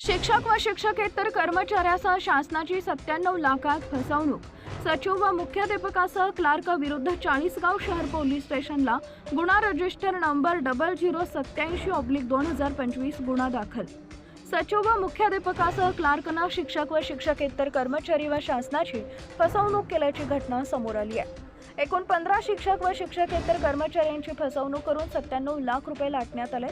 शिक्षक व शिक्षकेतर कर्मचाऱ्यासह शासनाची सत्त्याण्णव लाखात फसवणूक. सचिव व मुख्याध्यापकासह क्लार्क विरुद्ध चाळीसगाव शहर पोलीस स्टेशनला गुन्हा रजिस्टर नंबर डबल झिरो सत्याऐंशी ऑब्लिक दोन हजार पंचवीस गुन्हा दाखल. सचिव व मुख्याध्यापकासह क्लार्कनं शिक्षक व शिक्षकेतर कर्मचारी व शासनाची फसवणूक केल्याची घटना समोर आली आहे. एकूण पंधरा शिक्षक व शिक्षकेतर कर्मचाऱ्यांची फसवणूक करून सत्त्याण्णव लाख रुपये लाटण्यात आले.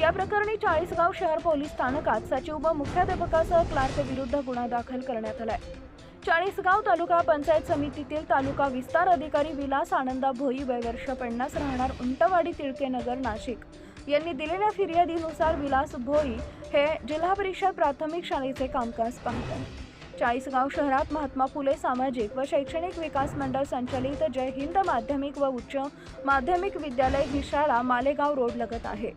या प्रकरणी चाळीसगाव शहर पोलीस स्थानकात सचिव व मुख्याध्यापकासह क्लार्क विरुद्ध गुन्हा दाखल करण्यात आलाय. चाळीसगाव तालुका पंचायत समितीतील तालुका विस्तार अधिकारी विलास आनंदा भोई वयवर्ष पन्नास राहणार उंटवाडी तिळके नगर नाशिक. यांनी दिलेल्या फिर्यादीनुसार विलास भोई हे जिल्हा परिषद प्राथमिक शाळेचे कामकाज पाहतात. चाळीसगाव शहरात महात्मा फुले सामाजिक व शैक्षणिक विकास मंडळ संचलित जय हिंद माध्यमिक व उच्च माध्यमिक विद्यालय ही शाळा मालेगाव रोड लगत आहे.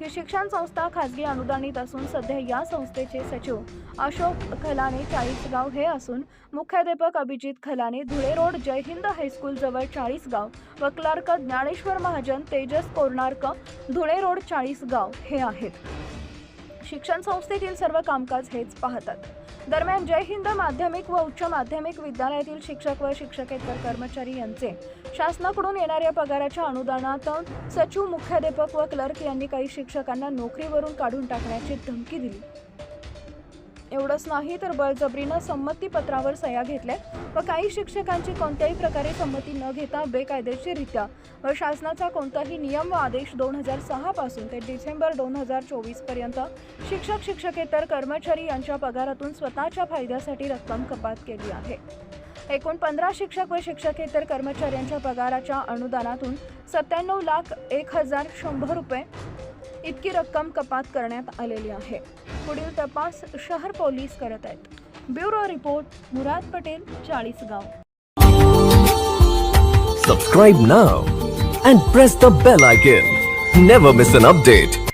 ही शिक्षण संस्था खाजगी अनुदानित असून सध्या या संस्थेचे सचिव अशोक खलाने चाळीसगाव हे असून मुख्याध्यापक Abhijit Khalane Dhule road Jai Hind high school जवळ चाळीसगाव व क्लार्क ज्ञानेश्वर महाजन तेजस कोर्णार्क धुळे रोड चाळीसगाव हे आहेत. शिक्षण संस्थेतील सर्व कामकाज हेच पाहतात. दरम्यान जय हिंद माध्यमिक व उच्च माध्यमिक विद्यालयातील शिक्षक व शिक्षकेतर कर्मचारी यांचे शासनाकडून येणाऱ्या पगाराच्या अनुदानात सचिव मुख्याध्यापक व क्लर्क यांनी काही शिक्षकांना नोकरीवरून काढून टाकण्याची धमकी दिली. एवढंच नाही तर बळजबरीनं संमतीपत्रावर सह्या घेतल्या. व काही शिक्षकांची कोणत्याही प्रकारे संमती न घेता बेकायदेशीररित्या. व शासनाचा कोणताही नियम व आदेश दोन हजार सहापासून ते डिसेंबर दोन हजार चोवीसपर्यंत शिक्षक शिक्षकेतर कर्मचारी यांच्या पगारातून स्वतःच्या फायद्यासाठी रक्कम कपात केली आहे. एकूण पंधरा शिक्षक व शिक्षकेतर कर्मचाऱ्यांच्या पगाराच्या अनुदानातून सत्त्याण्णव लाख एक हजार शंभर रुपये इतकी रक्कम कपात करण्यात आलेली आहे. पुढील तपास शहर पोलीस करत आहेत bureau report Murad Patel Chalisgaon Subscribe now and press the bell icon. Never miss an update.